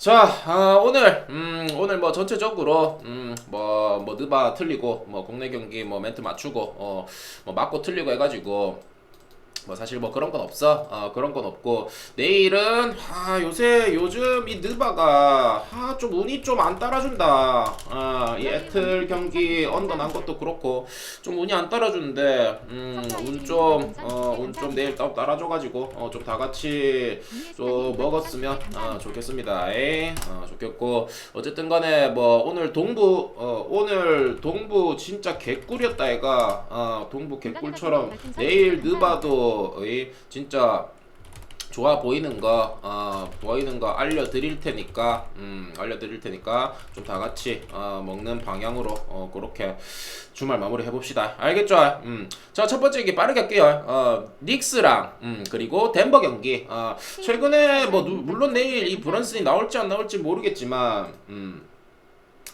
자, 아, 오늘 음, 오늘 뭐 전체적으로 음, 뭐, 뭐 느바 틀리고 뭐 국내 경기 뭐 멘트 맞추고 어, 뭐 맞고 틀리고 해가지고 뭐 사실 뭐 그런 건 없어. 어, 그런 건 없고 내일은 아 요새 요즘 이 느바가 아, 좀 운이 좀 안 따라준다. 아, 이 애틀 경기 언더 난 것도 그렇고 좀 운이 안 따라주는데 음운좀어운 좀 내일 따 따라줘가지고 어, 좀 다 같이 좀 먹었으면 어, 좋겠습니다. 에이, 어, 좋겠고 어쨌든 간에 뭐 오늘 동부 어, 오늘 동부 진짜 개꿀이었다 애가. 어, 동부 개꿀처럼 내일 느바도 의 진짜 좋아 보이는 거, 어, 보이는 거 알려드릴 테니까, 음, 알려드릴 테니까 좀 다 같이 어, 먹는 방향으로 어, 그렇게 주말 마무리 해봅시다. 알겠죠? 음, 자첫 번째 얘기 빠르게 할게요. 어, 닉스랑 음, 그리고 덴버 경기. 어, 최근에 뭐 누- 물론 내일 이 브런슨이 나올지 안 나올지 모르겠지만, 음.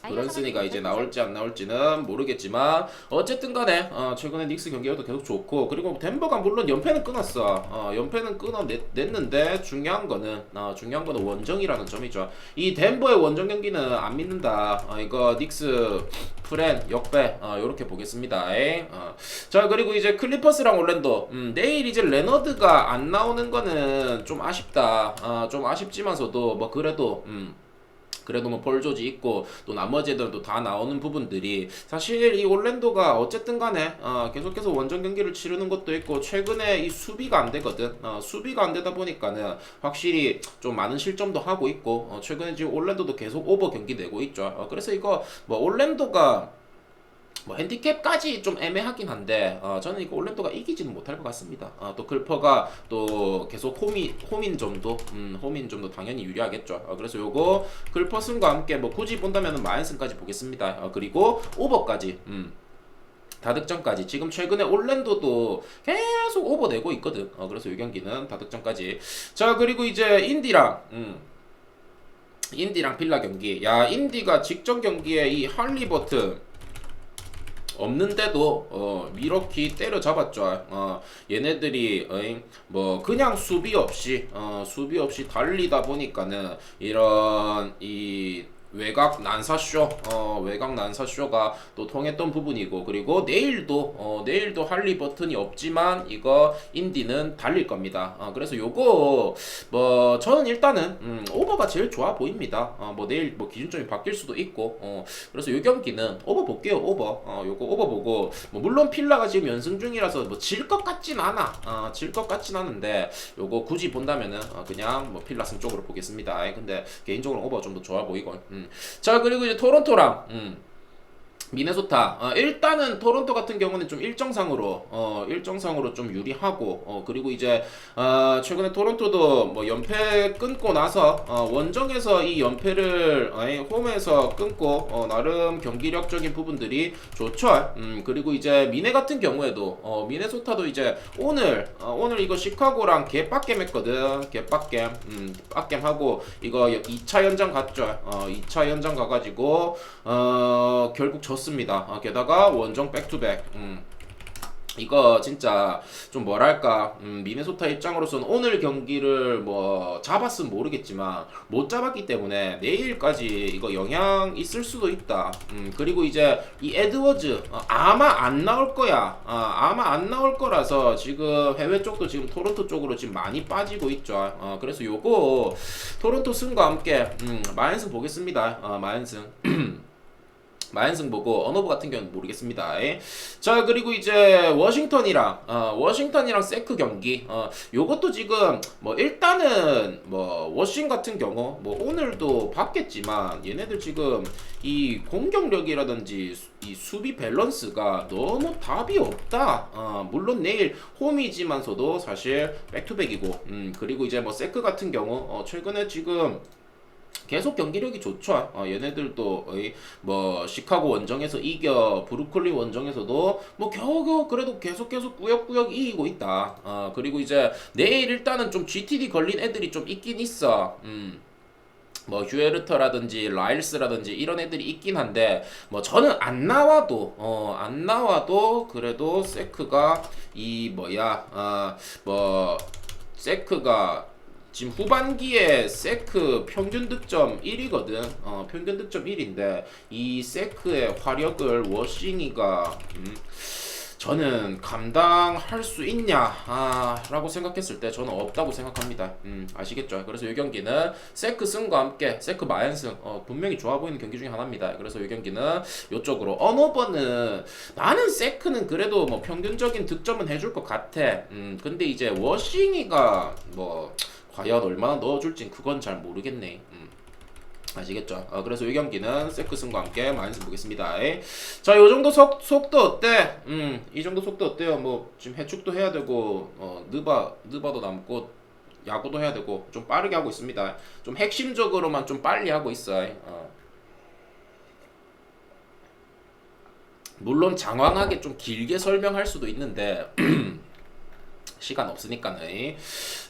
브런슨이가 이제 나올지 안 나올지는 모르겠지만 어쨌든 간에 어, 최근에 닉스 경기력도 계속 좋고 그리고 덴버가 물론 연패는 끊었어. 어, 연패는 끊어냈는데 중요한 거는 어, 중요한 거는 원정이라는 점이죠. 이 덴버의 원정 경기는 안 믿는다. 어, 이거 닉스 프렌 역배 어, 요렇게 보겠습니다. 어. 자 그리고 이제 클리퍼스랑 올랜도. 음, 내일 이제 레너드가 안 나오는 거는 좀 아쉽다. 어, 좀 아쉽지만서도 뭐 그래도 음, 그래도 뭐 폴조지 있고 또 나머지 애들도 다 나오는 부분들이 사실 이 올랜도가 어쨌든 간에 어, 계속해서 원정 경기를 치르는 것도 있고 최근에 이 수비가 안 되거든. 어, 수비가 안 되다 보니까는 확실히 좀 많은 실점도 하고 있고 어, 최근에 지금 올랜도도 계속 오버 경기 내고 있죠. 어, 그래서 이거 뭐 올랜도가 뭐 핸디캡까지 좀 애매하긴 한데 어, 저는 이거 올랜도가 이기지는 못할 것 같습니다. 어, 또 클퍼가 또 계속 홈이 홈인 점도 음, 홈인 점도 당연히 유리하겠죠. 어, 그래서 요거 클퍼슨과 함께 뭐 굳이 본다면은 마인슨까지 보겠습니다. 어, 그리고 오버까지 음. 다득점까지 지금 최근에 올랜도도 계속 오버 내고 있거든. 어, 그래서 이 경기는 다득점까지. 자 그리고 이제 인디랑 음. 인디랑 빌라 경기. 야 인디가 직전 경기에 이 할리버튼 없는데도 어 미러키 때려잡았죠. 어 얘네들이 어잉, 뭐 그냥 수비 없이 어 수비 없이 달리다 보니까는 이런 이 외곽 난사쇼, 어, 외곽 난사쇼가 또 통했던 부분이고, 그리고 내일도, 어, 내일도 할리 버튼이 없지만, 이거 인디는 달릴 겁니다. 어, 그래서 요거, 뭐, 저는 일단은, 음, 오버가 제일 좋아 보입니다. 어, 뭐, 내일 뭐 기준점이 바뀔 수도 있고, 어, 그래서 요 경기는 오버 볼게요, 오버. 어, 요거 오버 보고, 뭐, 물론 필라가 지금 연승 중이라서 뭐, 질 것 같진 않아. 어, 질것 같진 않은데, 요거 굳이 본다면은, 어, 그냥 뭐, 필라 승 쪽으로 보겠습니다. 근데, 개인적으로 오버 좀 더 좋아 보이고, 음. 자 그리고 이제 토론토랑 음, 미네소타 어, 일단은 토론토 같은 경우는 좀 일정상으로 어, 일정상으로 좀 유리하고 어, 그리고 이제 어, 최근에 토론토도 뭐 연패 끊고 나서 어, 원정에서 이 연패를 아니, 홈에서 끊고 어, 나름 경기력적인 부분들이 좋죠. 음, 그리고 이제 미네 같은 경우에도 어, 미네소타도 이제 오늘 어, 오늘 이거 시카고랑 개빡겜 했거든. 개빡겜 음, 빡겜 하고 이거 2차 연장 갔죠. 어, 2차 연장 가가지고 어, 결국 졌습니다. 아, 게다가 원정 백투백. 음. 이거 진짜 좀 뭐랄까 음, 미네소타 입장으로서는 오늘 경기를 뭐 잡았으면 모르겠지만 못 잡았기 때문에 내일까지 이거 영향 있을 수도 있다. 음, 그리고 이제 이 에드워즈 어, 아마 안 나올 거야. 어, 아마 안 나올 거라서 지금 해외 쪽도 지금 토론토 쪽으로 지금 많이 빠지고 있죠. 어, 그래서 요거 토론토 승과 함께 음, 마인승 보겠습니다. 어, 마인승. 마연승 보고 언어부 같은 경우는 모르겠습니다. 예. 자 그리고 이제 워싱턴이랑 어, 워싱턴이랑 세크 경기 어, 요것도 지금 뭐 일단은 뭐 워싱 같은 경우 뭐 오늘도 봤겠지만 얘네들 지금 이 공격력이라든지 수- 이 수비 밸런스가 너무 답이 없다. 어, 물론 내일 홈이지만서도 사실 백투백이고 음, 그리고 이제 뭐 세크 같은 경우 어, 최근에 지금 계속 경기력이 좋죠. 어, 얘네들도 뭐 시카고 원정에서 이겨 브루클린 원정에서도 뭐 겨우겨우 그래도 계속 계속 꾸역꾸역 이기고 있다. 어, 그리고 이제 내일 일단은 좀 GTD 걸린 애들이 좀 있긴 있어. 음. 뭐 휴에르터라든지 라일스라든지 이런 애들이 있긴 한데 뭐 저는 안 나와도 어 안 나와도 그래도 세크가 이 뭐야 어뭐 세크가 지금 후반기에 세크 평균 득점 1위거든. 어, 평균 득점 1인데 이 세크의 화력을 워싱이가 음, 저는 감당할 수 있냐 아, 라고 생각했을 때 저는 없다고 생각합니다. 음, 아시겠죠? 그래서 이 경기는 세크 승과 함께 세크 마연승 어, 분명히 좋아 보이는 경기 중에 하나입니다. 그래서 이 경기는 이쪽으로 언어버는 나는 세크는 그래도 뭐 평균적인 득점은 해줄 것 같아. 음, 근데 이제 워싱이가 뭐 과연 얼마나 넣어줄진 그건 잘 모르겠네. 음. 아시겠죠? 어, 그래서 이 경기는 세크슨과 함께 마이너스 보겠습니다. 에. 자, 요 정도 속, 속도 어때? 음, 이 정도 속도 어때요? 뭐 지금 해축도 해야 되고, 어, 느바 느바도 남고, 야구도 해야 되고, 좀 빠르게 하고 있습니다. 좀 핵심적으로만 좀 빨리 하고 있어요. 어. 물론 장황하게 좀 길게 설명할 수도 있는데 시간 없으니까는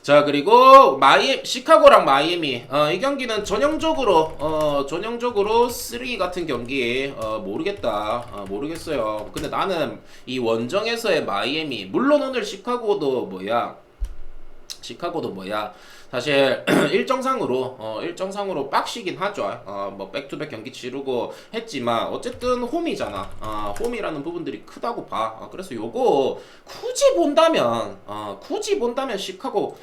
자 그리고 마이 시카고랑 마이애미. 어, 이 경기는 전형적으로 어, 전형적으로 쓰레기 같은 경기 어, 모르겠다. 어, 모르겠어요. 근데 나는 이 원정에서의 마이애미 물론 오늘 시카고도 뭐야 시카고도 뭐야 사실 일정상으로 어 일정상으로 빡시긴 하죠. 어 뭐 백투백 경기 치르고 했지만 어쨌든 홈이잖아. 어 홈이라는 부분들이 크다고 봐. 어, 그래서 요거 굳이 본다면 어 굳이 본다면 시카고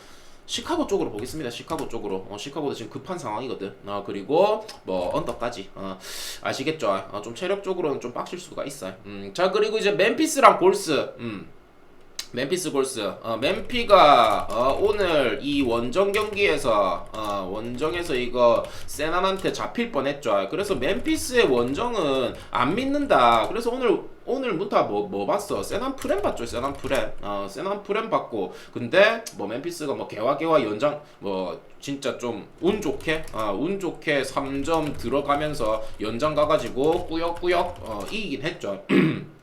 시카고 쪽으로 보겠습니다. 시카고 쪽으로. 어, 시카고도 지금 급한 상황이거든. 어, 그리고 뭐 언더까지. 어, 아시겠죠? 어, 좀 체력적으로는 좀 빡실 수가 있어요. 음, 자 그리고 이제 멤피스랑 볼스. 음. 멤피스 골스 어, 멤피가 어, 오늘 이 원정 경기에서 어, 원정에서 이거 세난한테 잡힐 뻔했죠. 그래서 멤피스의 원정은 안 믿는다. 그래서 오늘 오늘 문타 뭐, 뭐 봤어? 세난 프렘 봤죠? 세난 프렘. 어, 세난 프렘 봤고. 근데 뭐 멤피스가 뭐 개와 연장 뭐 진짜 좀 운 좋게 어, 운 좋게 3점 들어가면서 연장 가가지고 꾸역꾸역 어, 이기긴 했죠.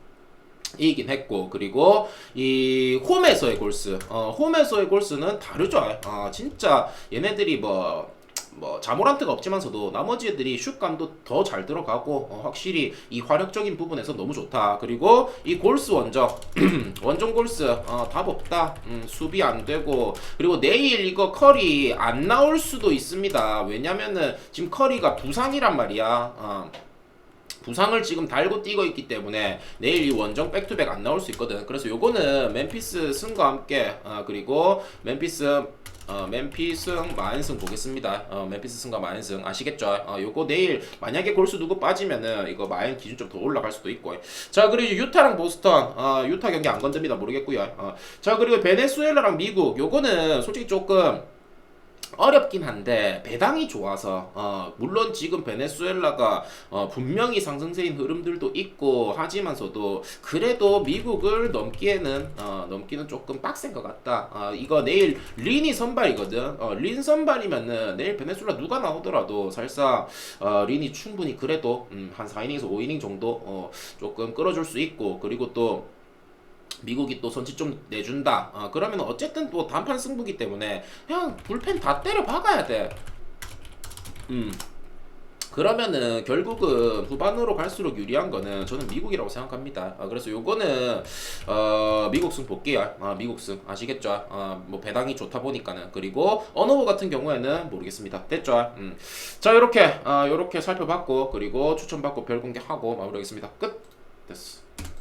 이긴 했고 그리고 이 홈에서의 골스 어 홈에서의 골스는 다르죠. 아 진짜 얘네들이 뭐뭐 자모란트가 없지만서도 나머지 애들이 슛감도 더 잘 들어가고 어, 확실히 이 화력적인 부분에서 너무 좋다. 그리고 이 골스 원정 원정 골스 어, 답 없다. 음, 수비 안 되고. 그리고 내일 이거 커리 안 나올 수도 있습니다. 왜냐면은 지금 커리가 부상이란 말이야. 어. 부상을 지금 달고 뛰고 있기 때문에 내일 이 원정 백투백 안 나올 수 있거든. 그래서 요거는 멤피스 승과 함께 어, 그리고 멤피스 어, 멤피승 마인승 보겠습니다. 어, 멤피스 승과 마인승 아시겠죠? 어, 요거 내일 만약에 골수 누구 빠지면은 이거 마인 기준 좀 더 올라갈 수도 있고. 자 그리고 유타랑 보스턴, 어, 유타 경기 안 건듭니다. 모르겠고요. 어, 자 그리고 베네수엘라랑 미국, 요거는 솔직히 조금 어렵긴 한데 배당이 좋아서 어 물론 지금 베네수엘라가 어 분명히 상승세인 흐름들도 있고 하지만서도 그래도 미국을 넘기에는 어 넘기는 조금 빡센 것 같다. 어 이거 내일 린이 선발이거든. 어 린 선발이면은 내일 베네수엘라 누가 나오더라도 사실상 어 린이 충분히 그래도 음, 한 4이닝에서 5이닝 정도 어 조금 끌어줄 수 있고 그리고 또 미국이 또 선취 좀 내준다. 어, 그러면 어쨌든 또 단판 승부기 때문에 그냥 불펜 다 때려 박아야 돼. 음. 그러면은 결국은 후반으로 갈수록 유리한 거는 저는 미국이라고 생각합니다. 어, 그래서 요거는 어, 미국 승 볼게요. 어, 미국 승 아시겠죠? 어, 뭐 배당이 좋다 보니까는 그리고 언어버 같은 경우에는 모르겠습니다. 됐죠? 음. 자 이렇게 어, 이렇게 살펴봤고 그리고 추천받고 별 공개하고 마무리하겠습니다. 끝. 됐어.